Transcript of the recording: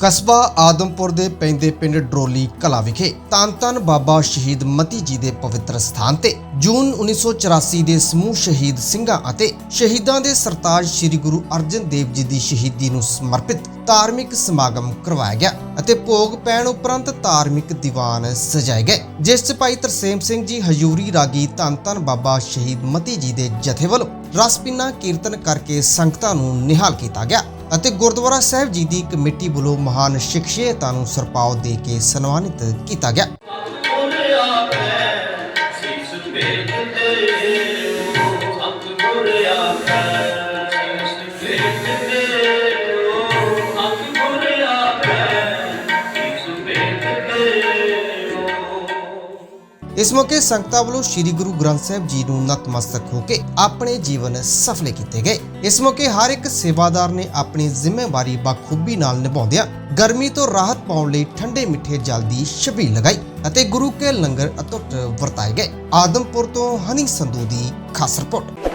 ਕਸਬਾ ਆਦਮਪੁਰ ਦੇ ਪੈਂਦੇ ਪਿੰਡ ਡਰੋਲੀ ਕਲਾ ਵਿਖੇ ਤਨ ਤਨ ਬਾਬਾ ਸ਼ਹੀਦ ਮਤੀ ਜੀ ਦੇ ਪਵਿੱਤਰ ਸਥਾਨ ਤੇ ਜੂਨ 1984 ਦੇ ਸਮੂਹ ਸ਼ਹੀਦ ਸਿੰਘਾਂ ਅਤੇ ਸ਼ਹੀਦਾਂ ਦੇ ਸਰਤਾਜ ਸ੍ਰੀ ਗੁਰੂ ਅਰਜਨ ਦੇਵ ਜੀ ਦੀ ਸ਼ਹੀਦੀ ਨੂੰ ਸਮਰਪਿਤ ਧਾਰਮਿਕ ਸਮਾਗਮ ਕਰਵਾਇਆ ਗਿਆ ਅਤੇ ਭੋਗ ਪੈਣ ਉਪਰੰਤ ਧਾਰਮਿਕ ਦੀਵਾਨ ਸਜਾਏ ਗਏ, ਜਿਸ 'ਚ ਭਾਈ ਤਰਸੇਮ ਸਿੰਘ ਜੀ ਹਜੂਰੀ ਰਾਗੀ ਧੰਨ ਧੰਨ ਬਾਬਾ ਸ਼ਹੀਦ ਮਤੀ ਜੀ ਦੇ ਜਥੇ ਵੱਲੋਂ ਰਸਪਿੰਨਾ ਕੀਰਤਨ ਕਰਕੇ ਸੰਗਤਾਂ ਨੂੰ ਨਿਹਾਲ ਕੀਤਾ ਗਿਆ। ਅਤੇ ਗੁਰਦੁਆਰਾ ਸਾਹਿਬ ਜੀ ਦੀ ਕਮੇਟੀ ਵੱਲੋਂ ਮਹਾਨ ਸ਼ਖਸੀਅਤਾਂ ਨੂੰ ਸਰਪਾਉ ਦੇ ਕੇ ਸਨਮਾਨਿਤ ਕੀਤਾ ਗਿਆ। ਇਸ ਮੌਕੇ ਸੰਗਤਾਂ ਵੱਲੋਂ ਸ੍ਰੀ ਗੁਰੂ ਗ੍ਰੰਥ ਸਾਹਿਬ ਜੀ ਨੂੰ ਨਤਮਸਤਕ ਹੋ ਕੇ ਆਪਣੇ ਜੀਵਨ ਸਫਲੇ ਕੀਤੇ ਗਏ। ਇਸ ਮੌਕੇ ਹਰ ਇੱਕ ਸੇਵਾਦਾਰ ਨੇ ਆਪਣੀ ਜ਼ਿੰਮੇਵਾਰੀ ਬਖੂਬੀ ਨਾਲ ਨਿਭਾਉਂਦਿਆਂ ਗਰਮੀ ਤੋਂ ਰਾਹਤ ਪਾਉਣ ਲਈ ਠੰਡੇ ਮਿੱਠੇ ਜਲ ਦੀ ਛਬੀਲ ਲਗਾਈ ਅਤੇ ਗੁਰੂ ਕੇ ਲੰਗਰ ਅਤੁੱਟ ਵਰਤਾਏ ਗਏ। ਆਦਮਪੁਰ ਤੋਂ ਹਨੀ ਸੰਧੂ ਦੀ ਖਾਸ ਰਿਪੋਰਟ।